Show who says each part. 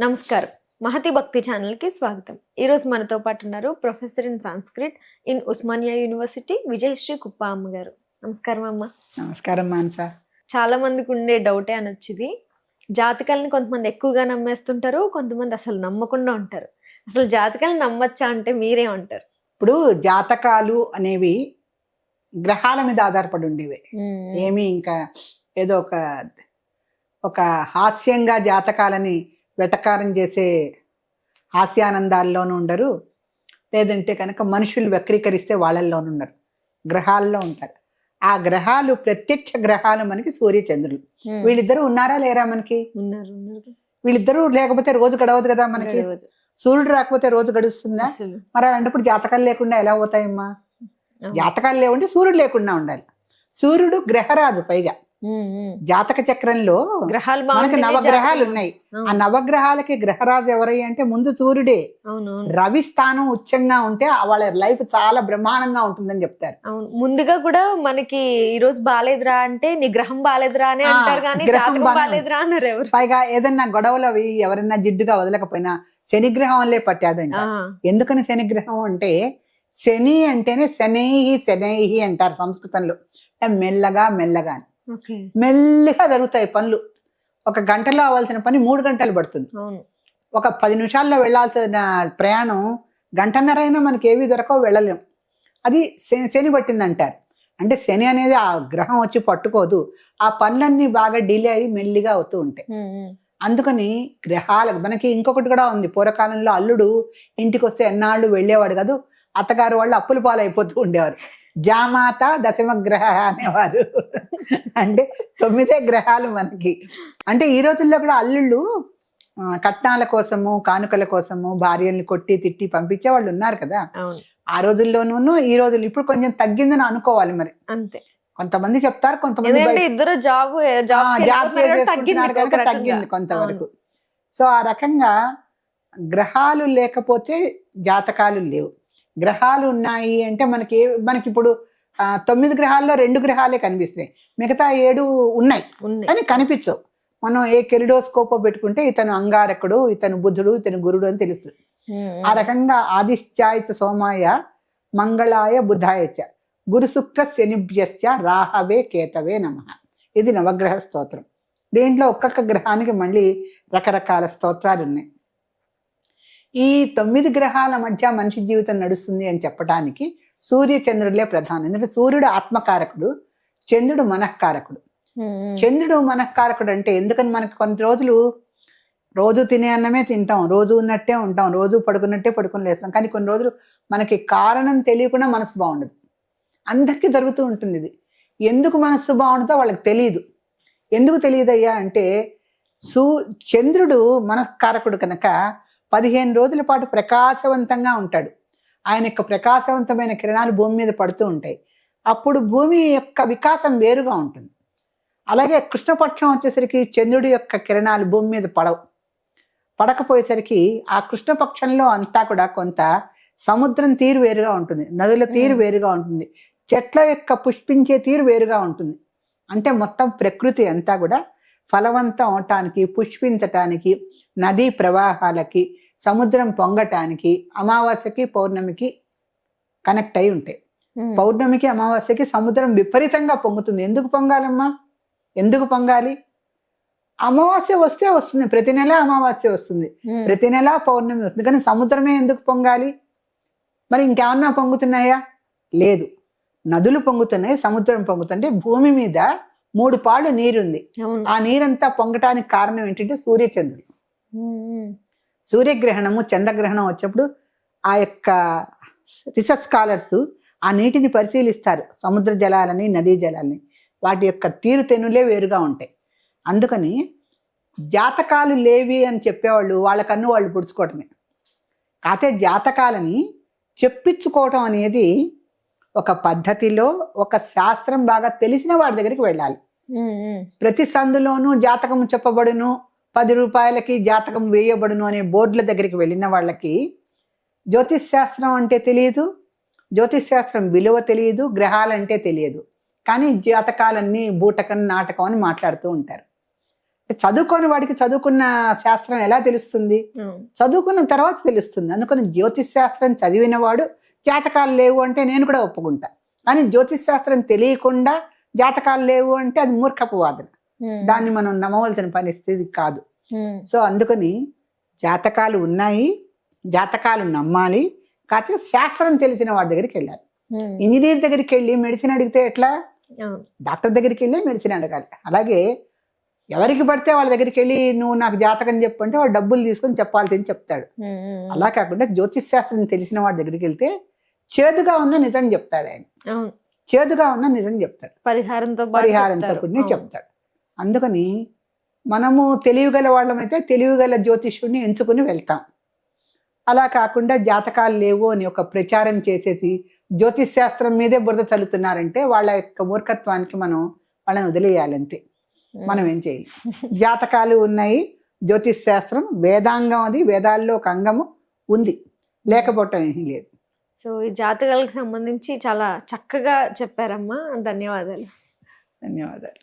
Speaker 1: నమస్కారం. మహతి భక్తి ఛానల్కి స్వాగతం. ఈ రోజు మనతో పాటు ఉన్నారు professor in Sanskrit in Osmania University Vijayashri Kuppa అమ్మ గారు నమస్కారం అమ్మ.
Speaker 2: నమస్కారం మానస.
Speaker 1: చాలా మందికి ఉండే డౌటే అనొచ్చు ఇది జాతకాలని కొంతమంది ఎక్కువగా నమ్మేస్తుంటారు కొంతమంది అసలు నమ్మకుండా ఉంటారు. అసలు జాతకాలను నమ్మచ్చా అంటే మీరేమంటారు
Speaker 2: ఇప్పుడు జాతకాలు అనేవి గ్రహాల మీద ఆధారపడి ఉండేవి. ఏమి ఇంకా ఏదో ఒక ఒక హాస్యంగా జాతకాలని వెటకారం చేసే హాస్యానందాల్లోనూ ఉండరు లేదంటే కనుక మనుషులు వక్రీకరిస్తే వాళ్ళల్లోనూ ఉండరు గ్రహాల్లో ఉంటారు ఆ గ్రహాలు ప్రత్యక్ష గ్రహాలు మనకి సూర్య చంద్రులు. వీళ్ళిద్దరూ ఉన్నారా లేరా మనకి
Speaker 1: ఉన్నారు
Speaker 2: వీళ్ళిద్దరూ లేకపోతే రోజు గడవదు కదా మనకి. సూర్యుడు రాకపోతే రోజు గడుస్తుందా. మరి అలాంటప్పుడు జాతకాలు లేకుండా ఎలా
Speaker 1: అవును.
Speaker 2: జాతకాలు లేవంటే సూర్యుడు లేకుండా ఉండాలి సూర్యుడు గ్రహరాజు పైగా. జాతక చక్రంలో
Speaker 1: గ్రహాలు
Speaker 2: మనకి నవగ్రహాలు. ఉన్నాయి. ఆ నవగ్రహాలకి గ్రహరాజు ఎవరయ్య అంటే ముందు సూర్యుడే. రవి స్థానం ఉచ్చంగా ఉంటే వాళ్ళ లైఫ్ చాలా బ్రహ్మాండంగా ఉంటుందని చెప్తారు.
Speaker 1: ముందుగా కూడా మనకి ఈ రోజు బాలేదురా అంటే నీ గ్రహం బాలేదురా అని అంటారు కానీ అన్నారు ఎవరు?
Speaker 2: పైగా ఏదన్నా గొడవలు అవి ఎవరన్నా జిడ్డుగా వదలకపోయినా శనిగ్రహం వల్లే పట్టాడంట.
Speaker 1: ఆ,
Speaker 2: ఎందుకని శనిగ్రహం అంటే శని అంటేనే శనైహి శనైహి అంటారు సంస్కృతంలో. మెల్లగా మెల్లగా అని. మెల్లిగా జరుగుతాయి పనులు. ఒక గంటలో అవ్వాల్సిన పని మూడు గంటలు పడుతుంది. ఒక పది నిమిషాల్లో వెళ్ళాల్సిన ప్రయాణం గంటన్నర అయినా మనకి ఏవి దొరకవు వెళ్ళలేం. అది శని శని పట్టింది అంటారు అంటే శని అనేది ఆ గ్రహం వచ్చి పట్టుకోదు. ఆ పనులన్నీ బాగా డిలే అయ్యి మెల్లిగా అవుతూ ఉంటాయి. అందుకని గ్రహాలకు మనకి ఇంకొకటి కూడా ఉంది. పూర్వకాలంలో అల్లుడు ఇంటికి వస్తే ఎన్నాళ్ళు వెళ్ళేవాడు కాదు. అత్తగారు వాళ్ళు అప్పుల పాలు అయిపోతూ ఉండేవారు. జామాత దశమ గ్రహ అనేవారు. అంటే తొమ్మిదే గ్రహాలు మనకి. అంటే ఈ రోజుల్లో కూడా అల్లుళ్ళు కట్నాల కోసము కానుకల కోసము భార్యల్ని కొట్టి తిట్టి పంపించే వాళ్ళు ఉన్నారు కదా. ఆ రోజుల్లోనూ ఈ రోజుల్లో ఇప్పుడు కొంచెం తగ్గిందని అనుకోవాలి మరి.
Speaker 1: అంతే.
Speaker 2: కొంతమంది చెప్తారు కొంతమంది
Speaker 1: ఇద్దరు జాబ్ జాబ్
Speaker 2: చేసేసుకుంటున్నారు కనుక. తగ్గింది కొంతవరకు. సో ఆ రకంగా గ్రహాలు లేకపోతే జాతకాలు లేవు. గ్రహాలు ఉన్నాయి అంటే మనకి ఏ- మనకి ఇప్పుడు తొమ్మిది గ్రహాల్లో రెండు గ్రహాలే కనిపిస్తున్నాయి. మిగతా ఏడు ఉన్నాయి. కానీ కనిపించవు. మనం ఏ కెరిడోస్కోపో పెట్టుకుంటే ఇతను అంగారకుడు ఇతను బుధుడు ఇతను గురుడు అని తెలుస్తుంది. ఆ రకంగా ఆదిశ్చాయచ సోమాయ మంగళాయ బుధాయచ గురు శుక్ర శనిభ్యశ్చ రాహవే కేతవే నమ. ఇది నవగ్రహ స్తోత్రం. దీంట్లో ఒక్కొక్క గ్రహానికి మళ్ళీ రకరకాల స్తోత్రాలు ఉన్నాయి ఈ తొమ్మిది గ్రహాల మధ్య మనిషి జీవితం నడుస్తుంది అని చెప్పడానికి సూర్య చంద్రులే ప్రధానం. ఎందుకంటే సూర్యుడు ఆత్మకారకుడు చంద్రుడు మనఃకారకుడు. చంద్రుడు మనఃకారకుడు అంటే ఎందుకని మనకి కొన్ని రోజులు రోజు తినే అన్నమే తింటాం రోజు ఉన్నట్టే ఉంటాం రోజు పడుకున్నట్టే పడుకుని లేస్తాం. కానీ కొన్ని రోజులు మనకి కారణం తెలియకుండా మనసు బాగుండదు. అందరికీ జరుగుతూ ఉంటుంది ఇది. ఎందుకు మనస్సు బాగుంటుందో వాళ్ళకి తెలియదు ఎందుకు తెలియదయ్యా అంటే సూ చంద్రుడు మనఃకారకుడు కనుక పదిహేను రోజుల పాటు ప్రకాశవంతంగా ఉంటాడు. ఆయన యొక్క ప్రకాశవంతమైన కిరణాలు భూమి మీద పడుతూ ఉంటాయి. అప్పుడు భూమి యొక్క వికాసం వేరుగా ఉంటుంది. అలాగే కృష్ణపక్షం వచ్చేసరికి చంద్రుడి యొక్క కిరణాలు భూమి మీద పడవు. పడకపోయేసరికి ఆ కృష్ణపక్షంలో అంతా కూడా కొంత సముద్రం తీరు వేరుగా ఉంటుంది. నదుల తీరు. వేరుగా ఉంటుంది. చెట్ల యొక్క పుష్పించే తీరు వేరుగా ఉంటుంది. అంటే మొత్తం ప్రకృతి అంతా కూడా ఫలవంతం అవటానికి పుష్పించటానికి నదీ ప్రవాహాలకి సముద్రం పొంగటానికి అమావాస్యకి పౌర్ణమికి కనెక్ట్ అయి ఉంటాయి. పౌర్ణమికి అమావాస్యకి సముద్రం విపరీతంగా పొంగుతుంది. ఎందుకు పొంగాలమ్మా? ఎందుకు పొంగాలి? అమావాస్య వస్తే వస్తుంది. ప్రతి నెల అమావాస్య వస్తుంది. ప్రతి నెల పౌర్ణమి వస్తుంది. కానీ సముద్రమే ఎందుకు పొంగాలి? మరి ఇంకేమన్నా పొంగుతున్నాయా? లేదు. నదులు పొంగుతున్నాయి సముద్రం పొంగుతుంటే భూమి మీద మూడు పాళ్ళు నీరుంది. ఆ నీరంతా పొంగటానికి కారణం ఏంటంటే సూర్యచంద్రుడు. సూర్యగ్రహణము చంద్రగ్రహణం వచ్చినప్పుడు ఆ యొక్క రీసెర్చ్ స్కాలర్స్ ఆ నీటిని పరిశీలిస్తారు. సముద్ర జలాలని నదీ జలాలని. వాటి యొక్క తీరుతెన్నులే వేరుగా ఉంటాయి. అందుకని జాతకాలు లేవి అని చెప్పేవాళ్ళు వాళ్ళ కన్ను వాళ్ళు పుడుచుకోవటమే. కాకపోతే జాతకాలని చెప్పించుకోవటం అనేది ఒక పద్ధతిలో ఒక శాస్త్రం బాగా తెలిసిన వాడి దగ్గరికి వెళ్ళాలి. ప్రతి సందులోనూ జాతకం చెప్పబడును. పది రూపాయలకి జాతకం వేయబడును అనే బోర్డుల దగ్గరికి వెళ్ళిన వాళ్ళకి జ్యోతిష్ శాస్త్రం అంటే తెలియదు జ్యోతిష్ శాస్త్రం విలువ తెలియదు గ్రహాలంటే తెలియదు. కానీ జాతకాలన్నీ బూటకం నాటకం అని మాట్లాడుతూ ఉంటారు. చదువుకోని వాడికి చదువుకున్న శాస్త్రం ఎలా తెలుస్తుంది. చదువుకున్న తర్వాత తెలుస్తుంది. అందుకని జ్యోతిష్ శాస్త్రం చదివిన వాడు జాతకాలు లేవు అంటే నేను కూడా ఒప్పుకుంటా. కానీ జ్యోతిష్ శాస్త్రం తెలియకుండా జాతకాలు లేవు అంటే అది మూర్ఖపు వాదన. దాన్ని మనం నమ్మవలసిన పరిస్థితి కాదు. సో అందుకని జాతకాలు ఉన్నాయి జాతకాలు నమ్మాలి కాకపోతే శాస్త్రం తెలిసిన వాడి దగ్గరికి వెళ్ళాలి. ఇంజనీర్ దగ్గరికి వెళ్ళి మెడిసిన్ అడిగితే ఎట్లా. డాక్టర్ దగ్గరికి వెళ్ళి మెడిసిన్ అడగాలి అలాగే ఎవరికి పడితే వాళ్ళ దగ్గరికి వెళ్ళి నువ్వు నాకు జాతకం చెప్పు అంటే వాడు డబ్బులు తీసుకొని చెప్పాల్సింది చెప్తాడు. అలా కాకుండా జ్యోతిష్ శాస్త్రం తెలిసిన వాడి దగ్గరికి వెళ్తే చేదుగా ఉన్న నిజం చెప్తాడు ఆయన. చేదుగా ఉన్న నిజం చెప్తాడు
Speaker 1: పరిహారంతో
Speaker 2: పరిహారంతో. చెప్తాడు అందుకని మనము తెలివిగల వాళ్ళమైతే తెలివిగల జ్యోతిష్యుడిని ఎంచుకుని వెళ్తాం. అలా కాకుండా జాతకాలు లేవు అని ఒక ప్రచారం చేసేసి జ్యోతిష్ శాస్త్రం మీదే బురద చల్లుతున్నారంటే వాళ్ళ యొక్క మూర్ఖత్వానికి మనం వాళ్ళని వదిలేయాలంతే. మనం ఏం చేయాలి జాతకాలు ఉన్నాయి జ్యోతిష్ శాస్త్రం వేదాంగం అది వేదాల్లో ఒక అంగము ఉంది. లేకపోవటం ఏమీ లేదు.
Speaker 1: సో ఈ జాతకాలకు సంబంధించి చాలా చక్కగా చెప్పారమ్మా. ధన్యవాదాలు.
Speaker 2: ధన్యవాదాలు.